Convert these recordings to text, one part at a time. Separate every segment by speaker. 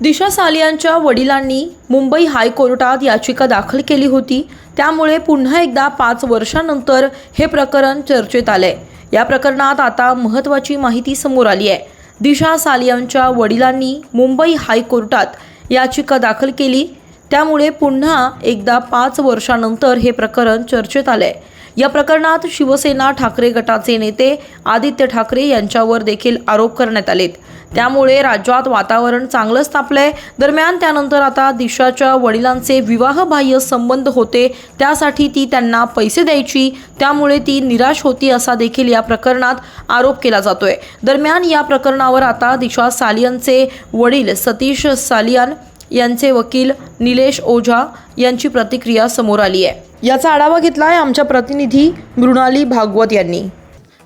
Speaker 1: दिशा सालियांच्या वडिलांनी मुंबई हायकोर्टात याचिका दाखल केली होती. त्यामुळे पुन्हा एकदा पाच वर्षानंतर हे प्रकरण चर्चेत आलंय. या प्रकरणात आता महत्त्वाची माहिती समोर आली आहे. दिशा सालियांच्या वडिलांनी मुंबई हायकोर्टात याचिका दाखल केली. त्यामुळे पुन्हा एकदा पाच वर्षानंतर हे प्रकरण चर्चेत आलंय. या प्रकरणात शिवसेना ठाकरे गटाचे नेते आदित्य ठाकरे यांच्यावर देखील आरोप करण्यात आलेत. त्यामुळे राज्यात वातावरण चांगलंच तापलंय. दरम्यान त्यानंतर आता दिशाच्या वडिलांचे विवाहबाह्य संबंध होते. त्यासाठी ती त्यांना पैसे द्यायची. त्यामुळे ती निराश होती असा देखील या प्रकरणात आरोप केला जातोय. दरम्यान या प्रकरणावर आता दिशा सालियनचे वडील सतीश सालियान यांचे वकील निलेश ओझा यांची प्रतिक्रिया समोर आली आहे याचा आढावा घेतला आहे आमच्या प्रतिनिधी मृणाली भागवत यांनी.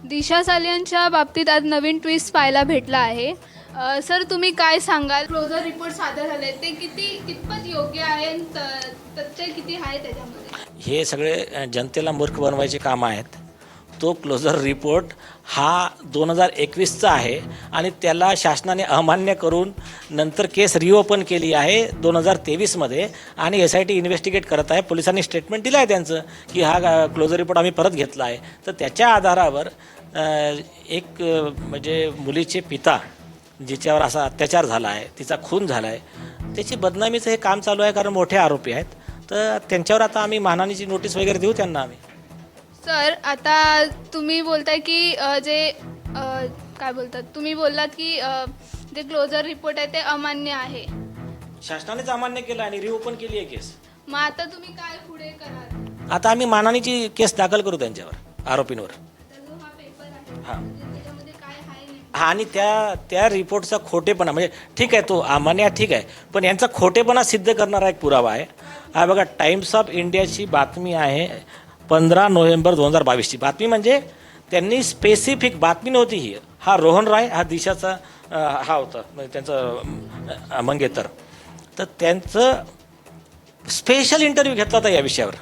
Speaker 2: दिशा सालियांच्या बाबतीत आज नवीन ट्विस्ट पाहायला भेटला आहे. अ, सर तुम्ही काय सांगाल? क्लोजर रिपोर्ट सादर झाले ते किती कितपत योग्य आहे आणि त- तथ्य किती आहे त्याच्यामध्ये?
Speaker 3: हे सगळे अ, जनतेला मूर्ख बनवायचे काम आहेत. तो क्लोजर रिपोर्ट हा दोन हजार एकवीसचा आहे आणि त्याला शासनाने अमान्य करून नंतर केस रिओपन केली आहे दोन हजार तेवीसमध्ये आणि एस आय टी इन्व्हेस्टिगेट करत आहे. पोलिसांनी स्टेटमेंट दिलं आहे त्यांचं की हा क्लोजर रिपोर्ट आम्ही परत घेतला आहे. तर त्याच्या आधारावर एक म्हणजे मुलीचे पिता जिच्यावर असा अत्याचार झाला आहे तिचा खून झाला आहे त्याची बदनामीचं हे काम चालू आहे कारण मोठे आरोपी आहेत. तर त्यांच्यावर आता आम्ही मानहानीची नोटीस वगैरे देऊ त्यांना आम्ही.
Speaker 2: सर आता तुम्ही बोलताय की अ, जे अ, काय बोलतात? तुम्ही बोललात की अ, जे क्लोजर रिपोर्ट आहे ते अमान्य आहे.
Speaker 3: शासनानेच अमान्य केलं आणि रिओपन केली आहे केस
Speaker 2: मग आता तुम्ही काय पुढे कराल?
Speaker 3: आता आम्ही मानहानीची केस दाखल करू त्यांच्यावर आरोपींवर.
Speaker 2: आता जो हा पेपर आहे
Speaker 3: हां.
Speaker 2: म्हणजे त्याच्यामध्ये काय आहे नेमकं?
Speaker 3: हा आणि त्या त्या रिपोर्टचा खोटेपणा म्हणजे ठीक आहे तो अमान्य ठीक आहे. पण यांचा खोटेपणा सिद्ध करणारा एक पुरावा आहे. हा बघा टाइम्स ऑफ इंडियाची बातमी आहे. पंधरा नोव्हेंबर दोन हजार बावीसची. बातमी म्हणजे त्यांनी स्पेसिफिक बातमी नव्हती ही. हा रोहन राय हा दिशाचा हा होता. म्हणजे त्यांचं मंगेतर. तर त्यांचं स्पेशल इंटरव्ह्यू घेतला होता या विषयावर.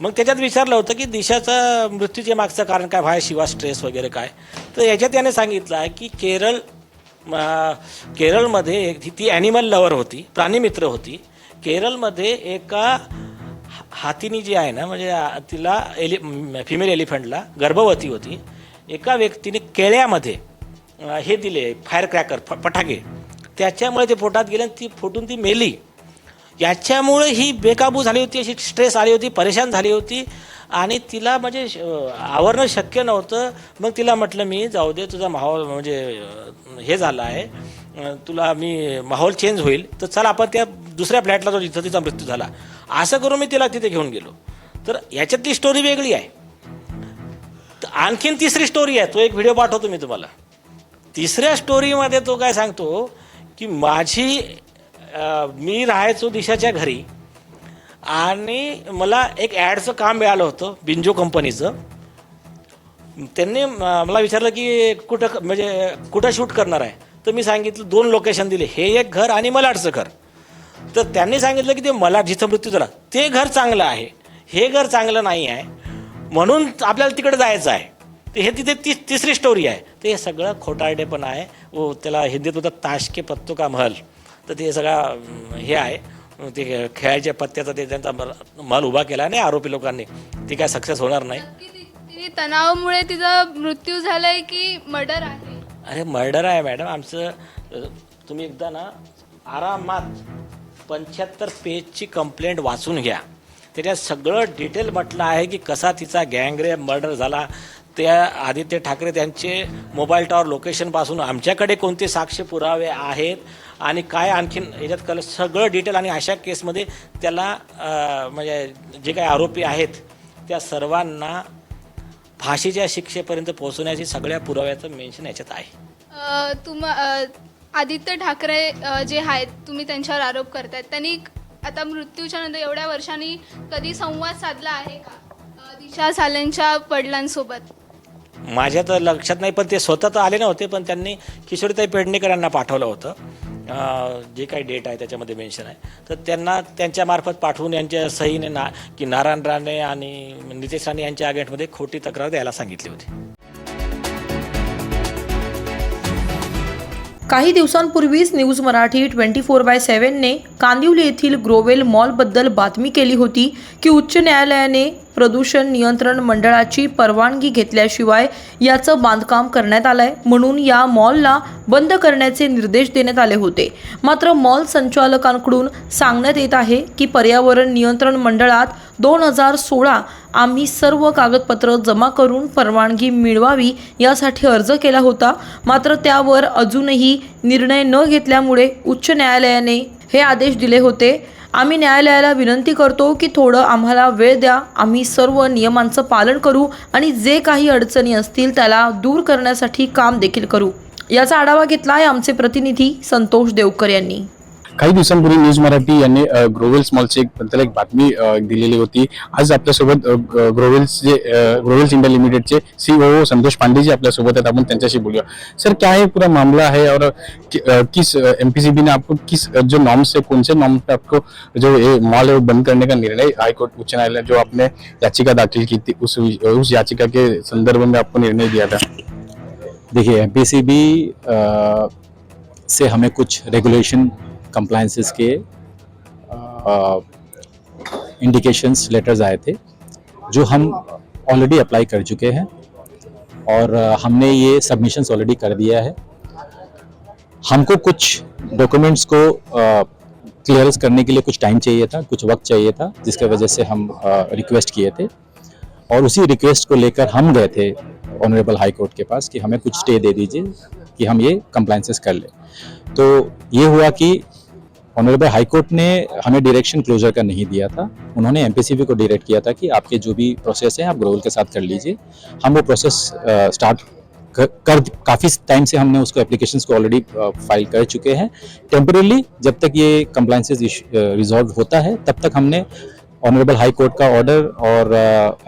Speaker 3: मग त्याच्यात विचारलं होतं की दिशाचं मृत्यूचे मागचं कारण काय? व्हाय शिवा स्ट्रेस वगैरे काय? तर याच्यात त्याने सांगितलं आहे की केरळ केरळमध्ये एक- ती ॲनिमल लवर होती प्राणीमित्र होती. केरळमध्ये एका हातीनी जी आहे ना म्हणजे तिला एलि फिमेल एलिफंटला गर्भवती होती. एका व्यक्तीने केळ्यामध्ये हे दिले फायर क्रॅकर फ फटाके त्याच्यामुळे ते पोटात गेले आणि ती फुटून ती मेली. याच्यामुळे ही बेकाबू झाली होती अशी स्ट्रेस आली होती परेशान झाली होती. आणि तिला म्हणजे श- आवरणं शक्य नव्हतं. मग तिला म्हटलं मी जाऊ दे तुझा माहोल म्हणजे हे झालं आहे. तुला मी माहोल चेंज होईल. तर चल आपण त्या दुसऱ्या फ्लॅटला जाऊ जिथं तिचा मृत्यू झाला. असं करून मी तिला तिथे घेऊन गेलो. तर याच्यातली स्टोरी वेगळी आहे. तर आणखीन तिसरी स्टोरी आहे. तो एक व्हिडिओ पाठवतो मी तुम्हाला. तिसऱ्या स्टोरीमध्ये तो काय सांगतो की माझी मी राहायचो दिशाच्या घरी आणि मला एक ॲडचं काम मिळालं होतं बिंजो कंपनीचं. त्यांनी मला विचारलं की कुठं क- म्हणजे कुठं शूट करणार आहे? तर मी सांगितलं दोन लोकेशन दिले. हे एक घर आणि मलाडचं घर. तर त्यांनी सांगितलं की ते मला जिथं मृत्यू झाला ते घर चांगलं आहे. हे घर चांगलं नाही आहे. म्हणून आपल्याला तिकडे जायचं आहे. तर हे तिथे ती तिसरी स्टोरी आहे. तर हे सगळं खोटारडेपण आहे. व त्याला हिंदीत होतं ताशके पत्तो का महल. तर ते सगळा हे आहे. ते खेळायच्या पत्त्याचा ते त्यांचा मल- महल उभा केला नाही आरोपी लोकांनी. ती काय सक्सेस होणार नाही.
Speaker 2: ती- तणावामुळे तिचा मृत्यू झालाय की मर्डर आहे?
Speaker 3: अरे मर्डर आहे मॅडम आमचं तुम्ही एकदा ना आरामात पंच्याहत्तर पेजची कंप्लेंट वाचून घ्या. त्याच्यात सगळं डिटेल म्हटलं आहे की कसा तिचा गँगरेप मर्डर झाला. त्या आदित्य ठाकरे त्यांचे मोबाईल टॉवर लोकेशनपासून आमच्याकडे कोणते साक्ष पुरावे आहेत आणि काय आणखीन याच्यात कल सगळं डिटेल आणि अशा केसमध्ये त्याला म्हणजे जे काही आरोपी आहेत त्या सर्वांना फाशीच्या शिक्षेपर्यंत पोहोचवण्याची सगळ्या पुराव्याचं मेन्शन याच्यात आहे.
Speaker 2: तुम आदित्य ठाकरे अ, जे आहेत तुम्ही त्यांच्यावर आरोप करतायत. त्यांनी आता मृत्यूच्या नंतर एवढ्या वर्षांनी कधी संवाद साधला आहे का? अ, दिशा सालेंच्या वडिलांसोबत.
Speaker 3: माझ्या तर लक्षात नाही पण ते स्वतः तर आले नव्हते पण त्यांनी किशोरीताई पेडणेकर यांना पाठवलं होतं. अं, जे काही डेट आहे त्याच्यामध्ये मेन्शन आहे. तर त्यांना त्यांच्यामार्फत पाठवून यांच्या सहीने ना की नारायण राणे आणि नितेश राणे यांच्या अगेंटमध्ये खोटी तक्रार द्यायला सांगितली होती.
Speaker 1: काही दिवसांपूर्वीच news Marathi twenty four by सेव्हनने Kandivali येथील ग्रोवेल मॉलबद्दल बातमी केली होती की उच्च न्यायालयाने प्रदूषण नियंत्रण मंडळाची परवानगी घेतल्याशिवाय याचं बांधकाम करण्यात आलंय म्हणून या मॉलला बंद करण्याचे निर्देश देण्यात आले होते. मात्र मॉल संचालकांकडून सांगण्यात येत आहे की पर्यावरण नियंत्रण मंडळात दोन हजार सोळा आम्ही सर्व कागदपत्र जमा करून परवानगी मिळवावी यासाठी अर्ज केला होता. मात्र त्यावर अजूनही निर्णय न घेतल्यामुळे उच्च न्यायालयाने हे आदेश दिले होते. आम्ही न्यायालयाला विनंती करतो की थोडं आम्हाला वेळ द्या. आम्ही सर्व नियमांचं पालन करू आणि जे काही अडचणी असतील त्याला दूर करण्यासाठी काम देखील करू. याचा आढावा घेतला आहे आमचे प्रतिनिधी संतोष देवकर यांनी.
Speaker 4: काही दिवसांपूर्वी न्यूज़ मराठी यांनी अ, ग्रोवेल्स मॉलची एक बद्दल एक बातमी दिलेली होती. आज आपल्यासोबत ग्रोवेल्सचे ग्रोवेल्स इंडिया लिमिटेडचे सीईओ संतोष पांडे जी आपल्यासोबत आहेत. आपण त्यांच्याशी बोलूया. सर क्या है पूरा मामला है? और किस एमपीसीबी ने आपको किस जो नॉर्म्स है कौन से नॉर्म्स पे आपको जो ये मॉल है बंद करने का निर्णय हाईकोर्ट उच्च न्यायालय जो आपने याचिका दाखिल की थी उस उस याचिका के संदर्भ में आपको निर्णय दिया था?
Speaker 5: देखिए एम से हमें कुछ रेगुलेशन कंप्लाइंसेस के इंडिकेशंस लेटर्स आए थे, जो हम ऑलरेडी अप्लाई कर चुके हैं और हमने ये सबमिशंस ऑलरेडी कर दिया है। हमको कुछ डॉक्यूमेंट्स को क्लियरेंस करने के लिए कुछ टाइम चाहिए था, कुछ वक्त चाहिए था, जिसके वजह से हम रिक्वेस्ट किए थे। और उसी रिक्वेस्ट को लेकर हम गए थे ऑनरेबल हाई कोर्ट के पास कि हमें कुछ स्टे दे दीजिए, कि हम ये कंप्लाइंसेस कर लें। तो ये हुआ कि ऑनरेबल हाई कोर्ट ने हमें डायरेक्शन क्लोजर का नहीं दिया था। उन्होंने एमपीसीबी को डायरेक्ट किया था कि आपके जो भी प्रोसेस है, आप ग्रोवल के साथ कर लीजिए। हम वो प्रोसेस स्टार्ट कर, काफ़ी टाइम से हमने उसको एप्लीकेशंस को ऑलरेडी फ़ाइल कर चुके हैं। टेम्परेली जब तक ये कंप्लाइंसेस रिजॉल्व होता है, तब तक हमने ऑनरेबल हाई कोर्ट का ऑर्डर और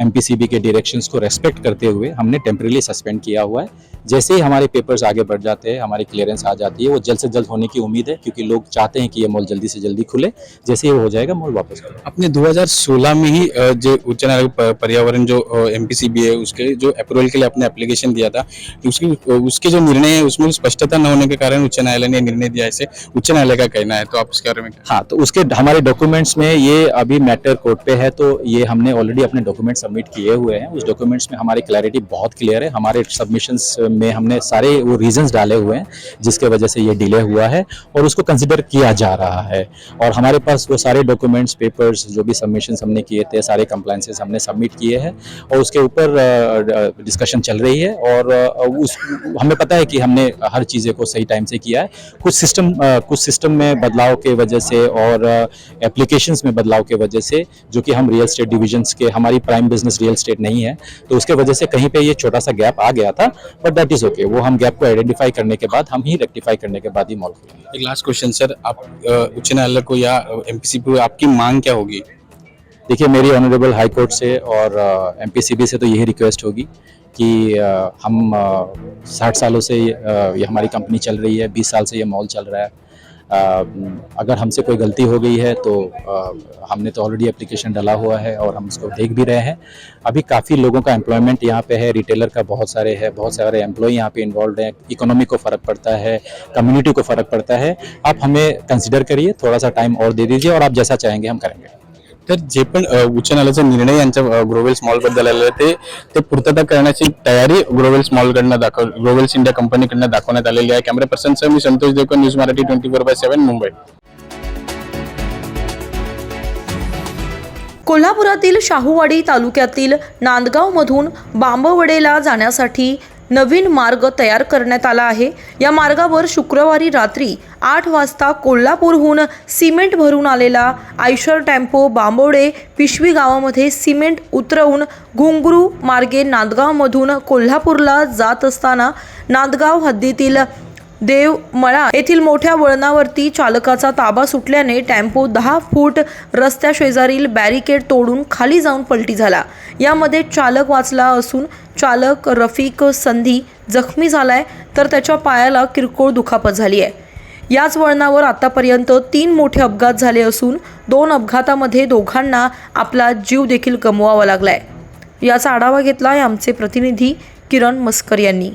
Speaker 5: एमपीसीबी के डायरेक्शंस को रेस्पेक्ट करते हुए हमने टेम्परेली सस्पेंड किया हुआ है। जैसे ही हमारे पेपर्स आगे बढ़ जाते हैं हमारी क्लियरेंस आ जाती है वो जल्द से जल्द होने की उम्मीद है क्योंकि लोग चाहते हैं कि ये मॉल जल्दी से जल्दी खुले। जैसे ही वो हो जाएगा मॉल वापस खुले
Speaker 4: आपने 2016 में ही जो उच्च न्यायालय पर्यावरण जो एमपीसीबी है उसके जो अप्रूवल के लिए आपने एप्लीकेशन दिया था उसकी उसके जो निर्णय है उसमें स्पष्टता न होने के कारण उच्च न्यायालय ने निर्णय दिया इसे उच्च न्यायालय का कहना है तो आप उसके बारे में
Speaker 5: हाँ तो उसके हमारे डॉक्यूमेंट्स में ये अभी मैटर कोर्ट पे है तो ये हमने ऑलरेडी अपने डॉक्यूमेंट सबमिट किए हुए हैं। उस डॉक्यूमेंट्स में हमारी क्लैरिटी बहुत क्लियर है हमारे सबमिशंस में हमने सारे वो रीजंस डाले हुए हैं, जिसके वजह से ये डिले हुआ है और उसको कंसिडर किया जा रहा है। और हमारे पास वो सारे डॉक्यूमेंट्स पेपर्स जो भी सबमिशंस हमने किए थे, सारे कंप्लाइंसेस हमने सबमिट किए हैं और उसके ऊपर डिस्कशन चल रही है और उस, हमें पता है कि हमने हर चीज़ें को सही टाइम से किया है। कुछ सिस्टम कुछ सिस्टम में बदलाव के वजह से और एप्लीकेशन में बदलाव के वजह से, जो कि हम रियल स्टेट डिविजन्स के, हमारी प्राइम बिज़नेस रियल स्टेट नहीं है तो उसके वजह से कहीं पे ये छोटा सा गैप आ गया था। बट दैट इज़ ओके वो हम गैप को आइडेंटिफाई करने के बाद हम ही रेक्टिफाई करने के बाद ही मॉल खोलेंगे।
Speaker 4: एक लास्ट क्वेश्चन सर आप उच्च न्यायालय को या एमपीसीबी को आपकी मांग क्या होगी?
Speaker 5: देखिए मेरी ऑनरेबल हाई कोर्ट से और एम से तो यही रिक्वेस्ट होगी कि आ, हम साठ सालों से ये ये हमारी कंपनी चल रही है बीस साल से ये मॉल चल रहा है। अगर हमसे कोई गलती हो गई है तो हमने तो ऑलरेडी एप्लीकेशन डाला हुआ है और हम उसको देख भी रहे हैं। अभी काफ़ी लोगों का एम्प्लॉयमेंट यहाँ पे है रिटेलर का बहुत सारे है, बहुत सारे एम्प्लॉय यहाँ पे इन्वॉल्व हैं। इकोनॉमी को फ़र्क पड़ता है कम्युनिटी को फ़र्क पड़ता है। आप हमें कंसिडर करिए, थोड़ा सा टाइम और दे दीजिए और आप जैसा चाहेंगे हम करेंगे।
Speaker 4: तर जे पण उच्च न्यायालयाचा निर्णय यांच्या अ, स्मॉल मॉलबद्दल आलेला ते ते पूर्तता करण्याची तयारी ग्रोवेल्स मॉलकडनं दाखव ग्रोवेल्स इंडिया कंपनीकडनं दाखवण्यात आलेली आहे. Camera person sir me Santosh Devkar news Marathi twenty four by seven Mumbai
Speaker 1: कोल्हापुरातील शाहूवाडी तालुक्यातील नांदगावमधून बांबवडेला जाण्यासाठी नवीन मार्ग तयार करण्यात आला आहे. या मार्गावर शुक्रवारी रात्री आठ वाजता कोल्हापूरहून सिमेंट भरून आलेला आयशर टेम्पो बांबोडे पिशवी गावामध्ये सिमेंट उतरवून घुंगरू मार्गे नांदगावमधून कोल्हापूरला जात असताना नांदगाव हद्दीतील देवमळा येथील मोठ्या वळणावरती चालकाचा ताबा सुटल्याने टेम्पो दहा फूट रस्त्या शेजारील बॅरिकेड तोडून खाली जाऊन पलटी झाला. यामध्ये चालक वाचला असून चालक रफिक संधी जखमी झालाय तर त्याच्या पायाला किरकोळ दुखापत झाली आहे याच वळणावर आतापर्यंत तीन मोठे अपघात झाले असून दोन अपघातामध्ये दोघांना आपला जीव देखील गमवावा लागलाय. याचा आढावा घेतला आहे आमचे प्रतिनिधी किरण मस्कर यांनी.